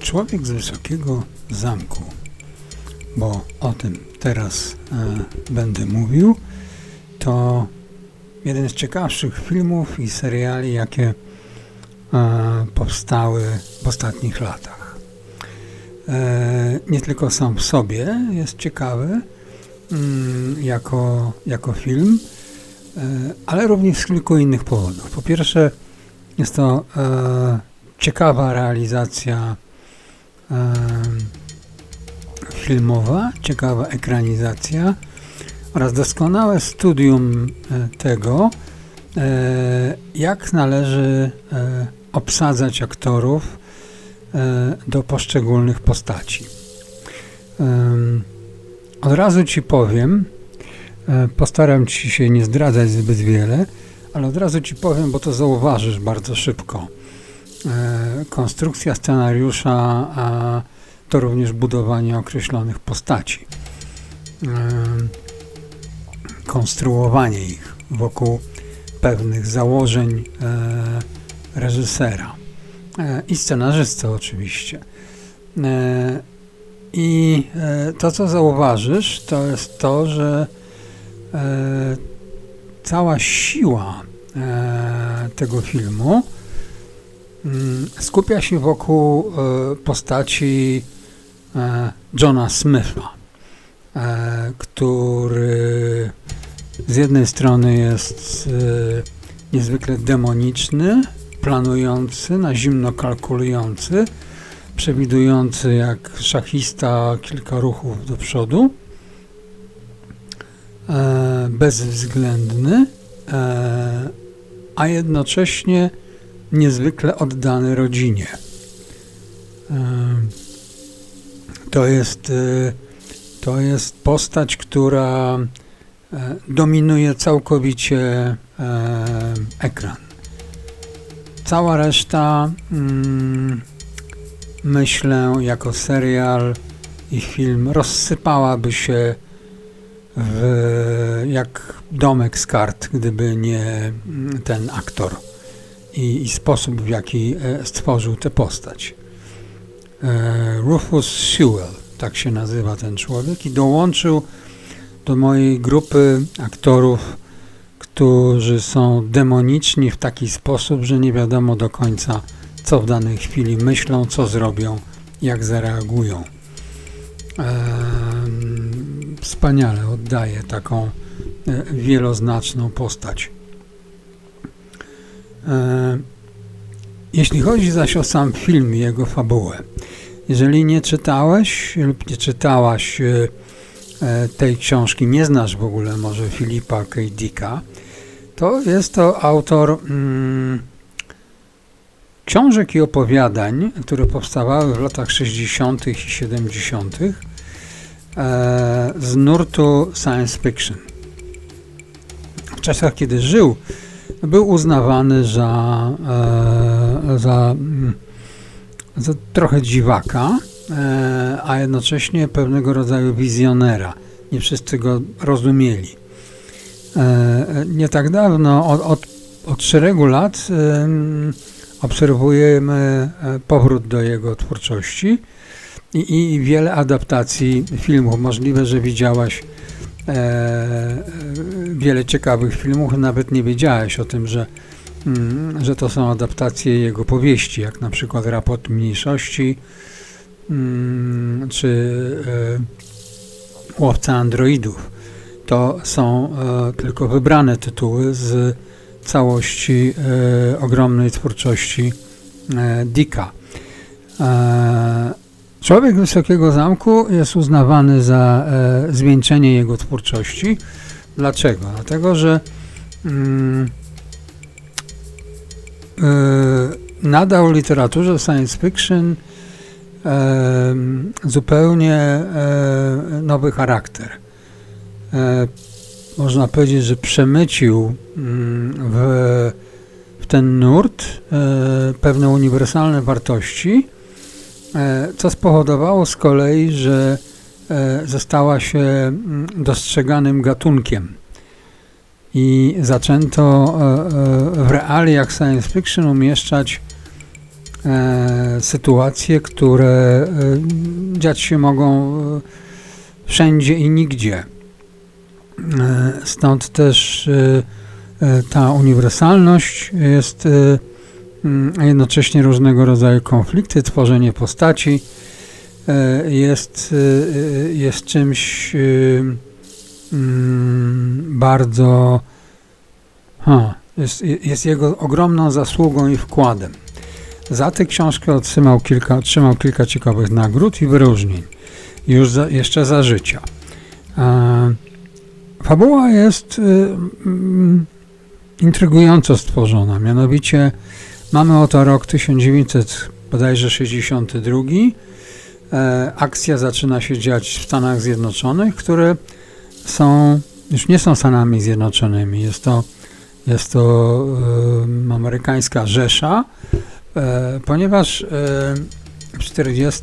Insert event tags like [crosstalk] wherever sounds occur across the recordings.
Człowiek z wysokiego zamku, bo o tym teraz e, będę mówił, to jeden z ciekawszych filmów i seriali, jakie e, powstały w ostatnich latach. E, nie tylko sam w sobie jest ciekawy mm, jako, jako film, e, ale również z kilku innych powodów. Po pierwsze, jest to e, ciekawa realizacja filmowa, ciekawa ekranizacja oraz doskonałe studium e, tego, e, jak należy e, obsadzać aktorów do poszczególnych postaci. Od razu Ci powiem, postaram Ci się nie zdradzać zbyt wiele, ale od razu Ci powiem, bo to zauważysz bardzo szybko. E, Konstrukcja scenariusza a to również budowanie określonych postaci. Em, Konstruowanie ich wokół pewnych założeń e, reżysera e, i scenarzysty oczywiście. E, I e, to, co zauważysz, to jest to, że e, cała siła e, tego filmu skupia się wokół e, postaci e, Johna Smitha, e, który z jednej strony jest niezwykle demoniczny, planujący, na zimno kalkulujący, przewidujący jak szachista kilka ruchów do przodu, bezwzględny, a jednocześnie niezwykle oddany rodzinie. To jest, e, to jest postać, która e, dominuje całkowicie e, ekran. Cała reszta, mm, myślę, jako serial i film rozsypałaby się w, jak domek z kart, gdyby nie mm, ten aktor i, i sposób, w jaki e, stworzył tę postać. E, Rufus Sewell, tak się nazywa ten człowiek, i dołączył do mojej grupy aktorów, którzy są demoniczni w taki sposób, że nie wiadomo do końca, co w danej chwili myślą, co zrobią, jak zareagują. Em, Wspaniale oddaje taką e, wieloznaczną postać. E, Jeśli chodzi zaś o sam film i jego fabułę, jeżeli nie czytałeś lub nie czytałaś e, e, tej książki, nie znasz w ogóle może Filipa K. Dicka, to jest to autor mm, książek i opowiadań, które powstawały w latach 60. i 70. E, z nurtu science fiction. W czasach, kiedy żył, był uznawany za, e, za, mm, za trochę dziwaka, e, a jednocześnie pewnego rodzaju wizjonera. Nie wszyscy go rozumieli. E, nie tak dawno, od, od, od szeregu lat, em, obserwujemy e, powrót do jego twórczości i, i wiele adaptacji filmów. Możliwe, że widziałaś e, e, wiele ciekawych filmów, nawet nie wiedziałeś o tym, że, mm, że to są adaptacje jego powieści, jak na przykład Raport Mniejszości mm, czy e, Łowca Androidów. To są e, tylko wybrane tytuły z całości e, ogromnej twórczości e, Dicka. Człowiek Wysokiego Zamku jest uznawany za e, zwieńczenie jego twórczości. Dlaczego? Dlatego, że mm, e, nadał literaturze science fiction e, zupełnie e, nowy charakter. E, można powiedzieć, że przemycił mm, w, w ten nurt e, pewne uniwersalne wartości, co spowodowało z kolei, że e, została się mm, dostrzeganym gatunkiem i zaczęto e, e, w realiach science fiction umieszczać e, e, sytuacje, które e, dziać się mogą e, wszędzie i nigdzie. E, Stąd też e, e, ta uniwersalność jest e, a jednocześnie różnego rodzaju konflikty, tworzenie postaci e, jest, e, jest czymś e, mm, bardzo jest, jest jego ogromną zasługą i wkładem. Za tę książkę otrzymał kilka, otrzymał kilka ciekawych nagród i wyróżnień, już za, jeszcze za życia. E, fabuła jest mm, intrygująco stworzona, mianowicie mamy oto rok 1900, bodajże 62. E, akcja zaczyna się dziać w Stanach Zjednoczonych, które są, już nie są Stanami Zjednoczonymi, jest to, jest to y, amerykańska Rzesza, e, ponieważ e, w 40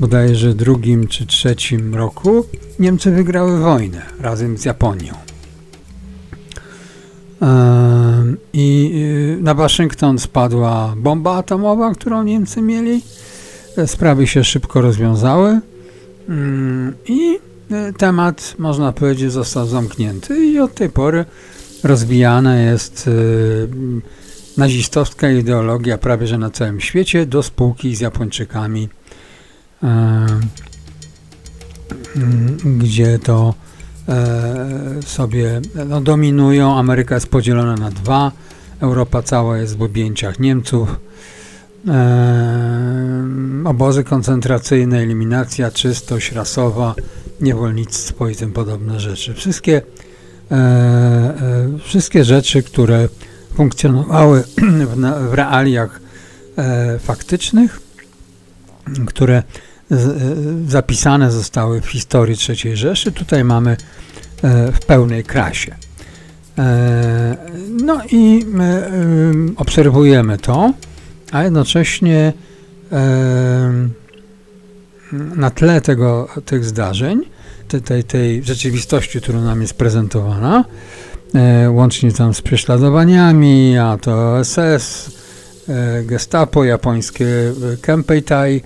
bodajże drugim czy trzecim roku Niemcy wygrały wojnę razem z Japonią. Y, na Waszyngton spadła bomba atomowa, którą Niemcy mieli. E, Sprawy się szybko rozwiązały Mm, i e, temat, można powiedzieć, został zamknięty i od tej pory rozwijana jest y, nazistowska ideologia prawie że na całym świecie do spółki z Japończykami, e, mm, gdzie to e, sobie no, dominują. Ameryka jest podzielona na dwa, Europa cała jest w objęciach Niemców. E, obozy koncentracyjne, eliminacja, czystość rasowa, niewolnictwo i tym podobne rzeczy. Wszystkie, e, e, wszystkie rzeczy, które funkcjonowały [clears throat] w, w realiach e, faktycznych, które z, e, zapisane zostały w historii III Rzeszy, tutaj mamy e, w pełnej krasie. E, No i em, obserwujemy to, a jednocześnie em, na tle tego, tych zdarzeń, te- tej, tej rzeczywistości, która nam jest prezentowana, e, łącznie tam z prześladowaniami, a to SS, e, gestapo, japońskie e, Kempeitai,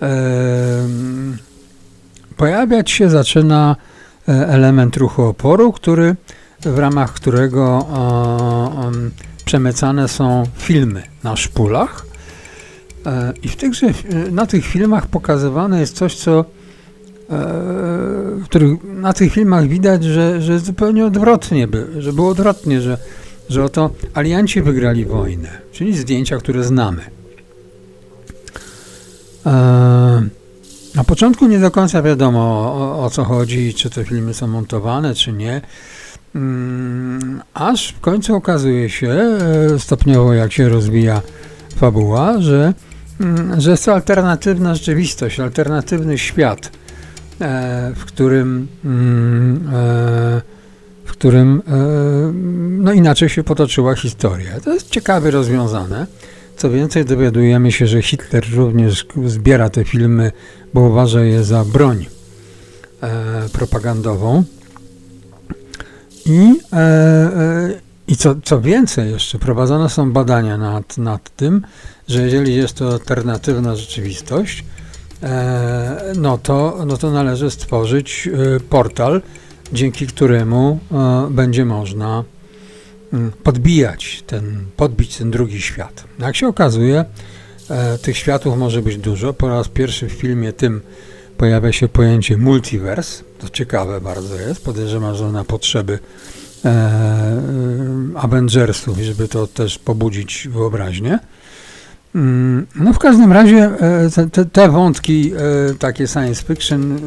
em, pojawiać się zaczyna e, element ruchu oporu, który, w ramach którego przemycane są filmy na szpulach. E, I w tychże, na tych filmach pokazywane jest coś, co e, na tych filmach widać, że, że zupełnie odwrotnie, by, że było odwrotnie, że, że oto alianci wygrali wojnę, czyli zdjęcia, które znamy. E, na początku nie do końca wiadomo o, o co chodzi, czy te filmy są montowane, czy nie. Mm, Aż w końcu okazuje się, e, stopniowo jak się rozwija fabuła, że, mm, że jest to alternatywna rzeczywistość, alternatywny świat, e, w którym, mm, e, w którym no inaczej się potoczyła historia. To jest ciekawie rozwiązane. Co więcej, dowiadujemy się, że Hitler również zbiera te filmy, bo uważa je za broń propagandową. I, e, e, i co, co więcej, jeszcze prowadzone są badania nad, nad tym, że jeżeli jest to alternatywna rzeczywistość, e, no, to, no to należy stworzyć e, portal, dzięki któremu e, będzie można mm, podbijać ten, podbić ten drugi świat. Jak się okazuje, e, tych światów może być dużo. Po raz pierwszy w filmie tym pojawia się pojęcie multiverse. To ciekawe bardzo jest. Podejrzewam, że na potrzeby e, Avengersów, i żeby to też pobudzić wyobraźnię. Mm, No w każdym razie e, te, te, wątki e, takie science fiction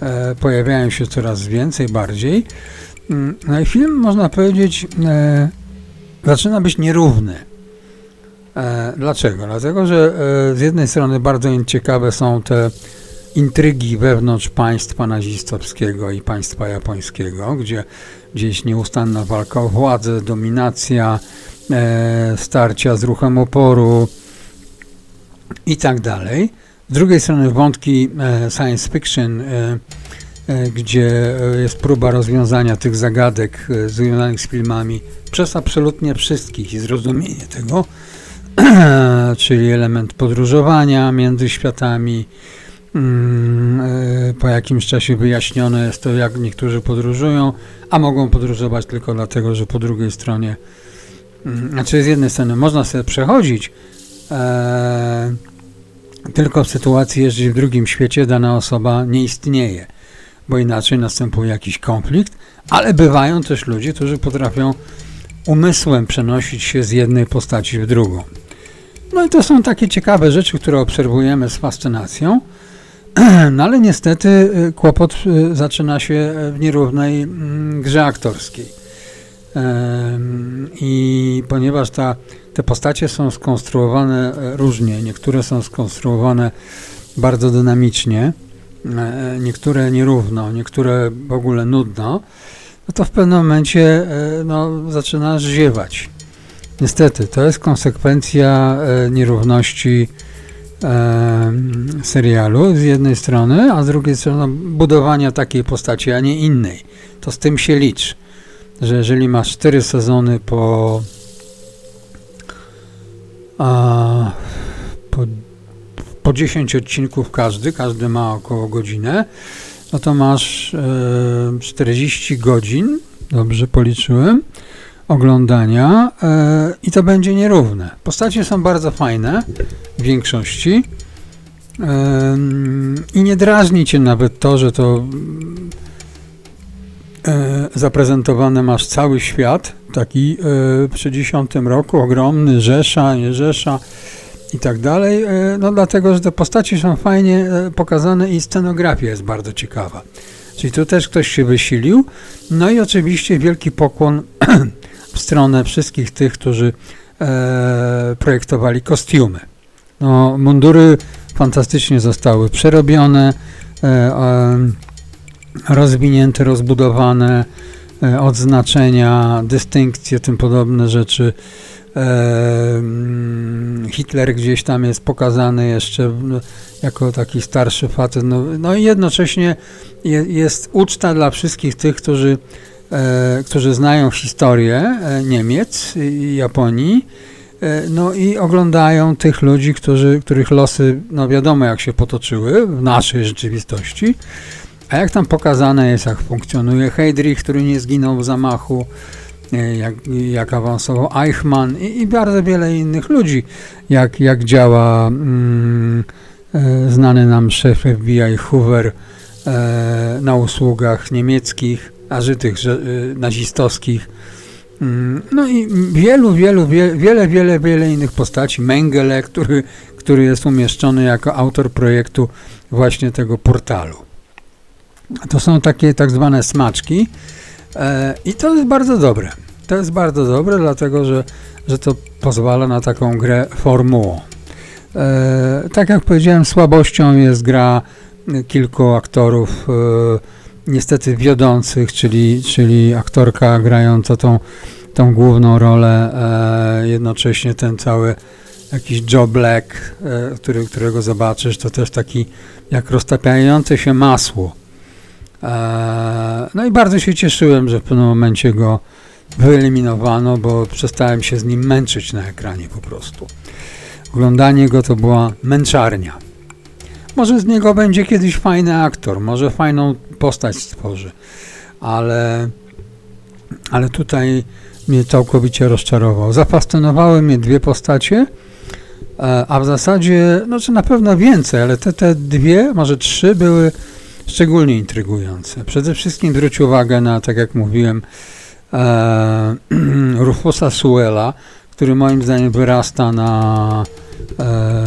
e, pojawiają się coraz więcej, bardziej. Mm, No i film, można powiedzieć, e, zaczyna być nierówny. E, Dlaczego? Dlatego, że e, z jednej strony bardzo ciekawe są te intrygi wewnątrz państwa nazistowskiego i państwa japońskiego, gdzie gdzieś nieustanna walka o władzę, dominacja, e, starcia z ruchem oporu i tak dalej. Z drugiej strony wątki e, science fiction, e, e, gdzie e, jest próba rozwiązania tych zagadek e, związanych z filmami przez absolutnie wszystkich i zrozumienie tego, [clears throat] czyli element podróżowania między światami. Mm, e, Po jakimś czasie wyjaśnione jest to, jak niektórzy podróżują, a mogą podróżować tylko dlatego, że po drugiej stronie, mm, znaczy z jednej strony można sobie przechodzić, e, tylko w sytuacji, jeżeli w drugim świecie dana osoba nie istnieje, bo inaczej następuje jakiś konflikt, ale bywają też ludzie, którzy potrafią umysłem przenosić się z jednej postaci w drugą. No i to są takie ciekawe rzeczy, które obserwujemy z fascynacją, no ale niestety y, kłopot y, zaczyna się w nierównej mm, grze aktorskiej. I ponieważ ta, te postacie są skonstruowane e, różnie, niektóre są skonstruowane bardzo dynamicznie, e, niektóre nierówno, niektóre w ogóle nudno, no to w pewnym momencie e, no, zaczynasz ziewać. Niestety, to jest konsekwencja nierówności e, serialu z jednej strony, a z drugiej strony budowania takiej postaci, a nie innej. To z tym się licz, że jeżeli masz cztery sezony po, a, po, po 10 odcinków każdy, każdy ma około godzinę, no to masz e, 40 godzin, dobrze policzyłem, oglądania e, i to będzie nierówne. Postacie są bardzo fajne w większości e, i nie drażni cię nawet to, że to e, zaprezentowane masz cały świat, taki e, przy 10 roku, ogromny, Rzesza, nie Rzesza i tak dalej, no dlatego, że te postaci są fajnie pokazane i scenografia jest bardzo ciekawa. Czyli tu też ktoś się wysilił. No i oczywiście wielki pokłon [clears throat] stronę wszystkich tych, którzy e, projektowali kostiumy. No, mundury fantastycznie zostały przerobione, e, e, rozwinięte, rozbudowane, e, odznaczenia, dystynkcje, tym podobne rzeczy. E, mm, Hitler gdzieś tam jest pokazany jeszcze no, jako taki starszy facet. No, no i jednocześnie je, jest uczta dla wszystkich tych, którzy, którzy znają historię e, Niemiec i Japonii. E, no i oglądają tych ludzi, którzy, których losy, no wiadomo jak się potoczyły w naszej rzeczywistości. A jak tam pokazane jest, jak funkcjonuje Heydrich, który nie zginął w zamachu, e, jak, jak awansował Eichmann i, i bardzo wiele innych ludzi, jak, jak działa mm, e, znany nam szef FBI Hoover e, na usługach niemieckich, a e, nazistowskich. Mm, No i wielu, wielu, wie, wiele, wiele, wiele innych postaci. Mengele, który, który jest umieszczony jako autor projektu właśnie tego portalu. To są takie tak zwane smaczki e, i to jest bardzo dobre. To jest bardzo dobre, dlatego że, że to pozwala na taką grę formułą. E, tak jak powiedziałem, słabością jest gra kilku aktorów, e, niestety wiodących, czyli, czyli aktorka grająca tą, tą główną rolę, e, jednocześnie ten cały jakiś Joe Black, e, który, którego zobaczysz, to też taki jak roztapiające się masło. E, No i bardzo się cieszyłem, że w pewnym momencie go wyeliminowano, bo przestałem się z nim męczyć na ekranie po prostu. Oglądanie go to była męczarnia. Może z niego będzie kiedyś fajny aktor, może fajną postać stworzy, ale, ale tutaj mnie całkowicie rozczarował. Zafascynowały mnie dwie postacie, e, a w zasadzie, no czy na pewno więcej, ale te, te dwie, może trzy były szczególnie intrygujące. Przede wszystkim zwróć uwagę na, tak jak mówiłem, e, [clears throat] Rufusa Suela, który moim zdaniem wyrasta na, e,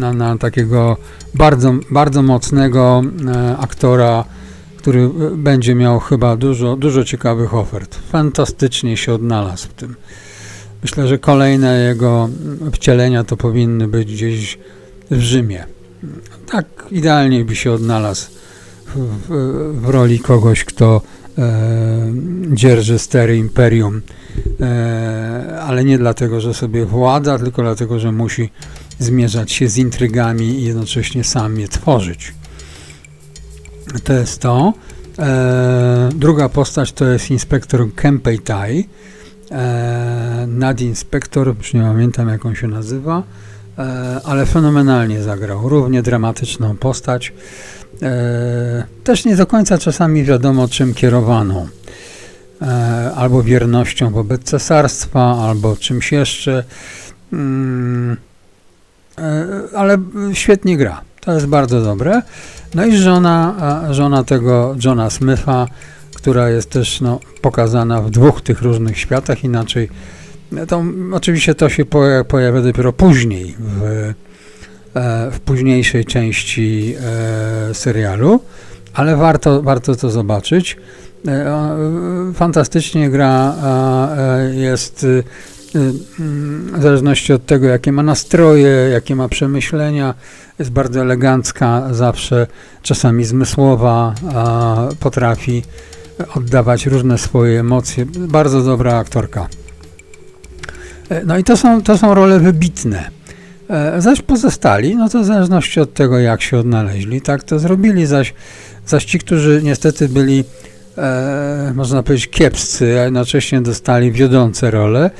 na, na takiego bardzo, bardzo mocnego e, aktora, który będzie miał chyba dużo, dużo ciekawych ofert. Fantastycznie się odnalazł w tym. Myślę, że kolejne jego wcielenia to powinny być gdzieś w Rzymie. Tak idealnie by się odnalazł w, w, w roli kogoś, kto e, dzierży stery imperium, e, ale nie dlatego, że sobie władza, tylko dlatego, że musi zmierzać się z intrygami i jednocześnie sam je tworzyć. To jest to. E, druga postać to jest inspektor Kempei Tai, E, Nadine Spector, już nie pamiętam jak on się nazywa, e, ale fenomenalnie zagrał. Równie dramatyczną postać. E, też nie do końca czasami wiadomo czym kierowaną. E, albo wiernością wobec cesarstwa, albo czymś jeszcze. Mm, ale świetnie gra. To jest bardzo dobre. No i żona, żona tego Johna Smitha, która jest też no, pokazana w dwóch tych różnych światach, inaczej. no To, oczywiście to się poja- pojawia dopiero później, w, e, w późniejszej części e, serialu, ale warto, warto to zobaczyć. E, e, Fantastycznie gra e, jest w zależności od tego, jakie ma nastroje, jakie ma przemyślenia, jest bardzo elegancka, zawsze czasami zmysłowa, potrafi oddawać różne swoje emocje. Bardzo dobra aktorka. E, No i to są, to są role wybitne. Zaś pozostali, no to w zależności od tego, jak się odnaleźli, tak to zrobili. Zaś, zaś ci, którzy niestety byli, e, można powiedzieć, kiepscy, a jednocześnie dostali wiodące role,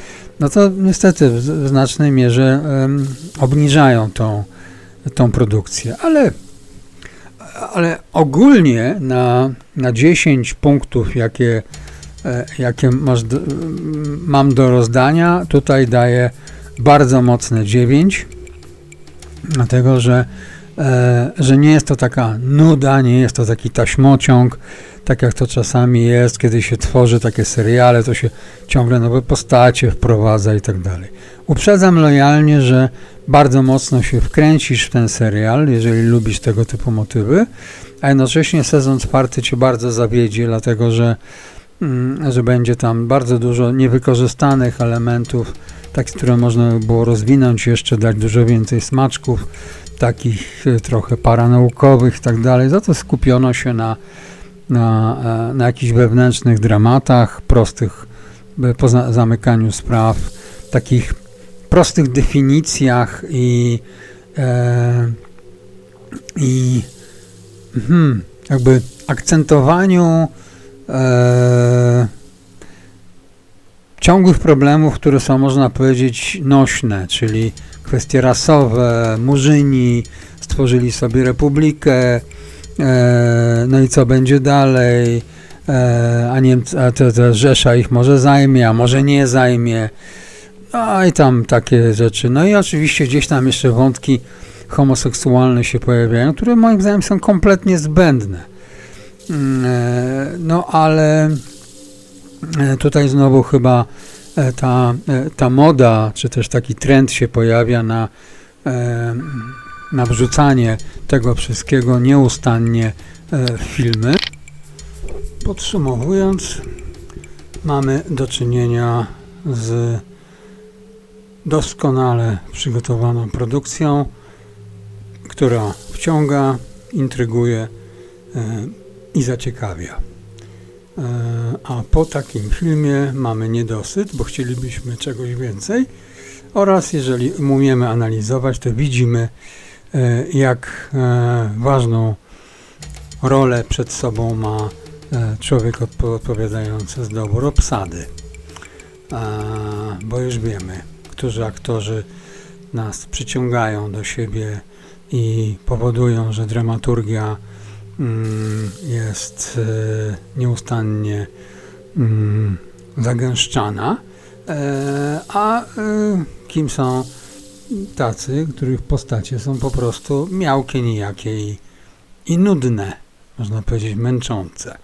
no to niestety w, w znacznej mierze em, obniżają tą, tą produkcję. Ale, ale ogólnie na, na 10 punktów, jakie, e, jakie masz mam do rozdania, tutaj daję bardzo mocne 9, dlatego że, e, że nie jest to taka nuda, nie jest to taki taśmociąg, tak jak to czasami jest, kiedy się tworzy takie seriale, to się ciągle nowe postacie wprowadza i tak dalej. Uprzedzam lojalnie, że bardzo mocno się wkręcisz w ten serial, jeżeli lubisz tego typu motywy, a jednocześnie sezon czwarty cię bardzo zawiedzie, dlatego że, mm, że będzie tam bardzo dużo niewykorzystanych elementów, takich, które można by było rozwinąć jeszcze, dać dużo więcej smaczków, takich e, trochę paranaukowych i tak dalej. Za to skupiono się na, na, e, na jakichś wewnętrznych dramatach, prostych e, po za- zamykaniu spraw, takich prostych definicjach i, e, i hmm, jakby akcentowaniu e, ciągłych problemów, które są, można powiedzieć, nośne, czyli kwestie rasowe, murzyni stworzyli sobie republikę, no i co będzie dalej, e, a Niemcy, a to, to Rzesza ich może zajmie, a może nie zajmie, no i tam takie rzeczy. No i oczywiście gdzieś tam jeszcze wątki homoseksualne się pojawiają, które moim zdaniem są kompletnie zbędne. Mm, e, No ale e, tutaj znowu chyba e, ta, e, ta moda, czy też taki trend się pojawia na, e, na wrzucanie tego wszystkiego nieustannie e, w filmy. Podsumowując, mamy do czynienia z doskonale przygotowaną produkcją, która wciąga, intryguje e, i zaciekawia. E, A po takim filmie mamy niedosyt, bo chcielibyśmy czegoś więcej. Oraz jeżeli umiemy analizować, to widzimy, e, jak e, ważną rolę przed sobą ma e, człowiek odpo- odpowiadający za dobór obsady. E, Bo już wiemy, którzy aktorzy nas przyciągają do siebie i powodują, że dramaturgia mm, jest e, nieustannie mm, zagęszczana. E, a e, kim są tacy, których postacie są po prostu miałkie, nijakie i, i nudne, można powiedzieć męczące.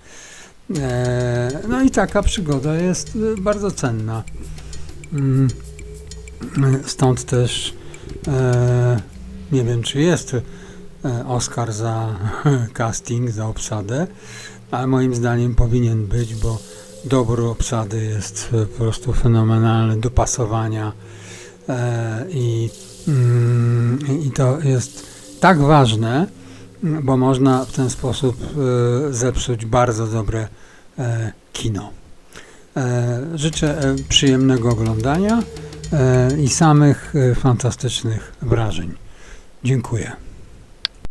E, no i taka przygoda jest e, bardzo cenna. Mm, Stąd też e, nie wiem, czy jest Oscar za [laughs] casting, za obsadę, ale moim zdaniem powinien być, bo dobór obsady jest po prostu fenomenalny, dopasowania i, mm, i to jest tak ważne, bo można w ten sposób e, zepsuć bardzo dobre e, kino. E, Życzę e, przyjemnego oglądania e, i samych e, fantastycznych wrażeń. Dziękuję.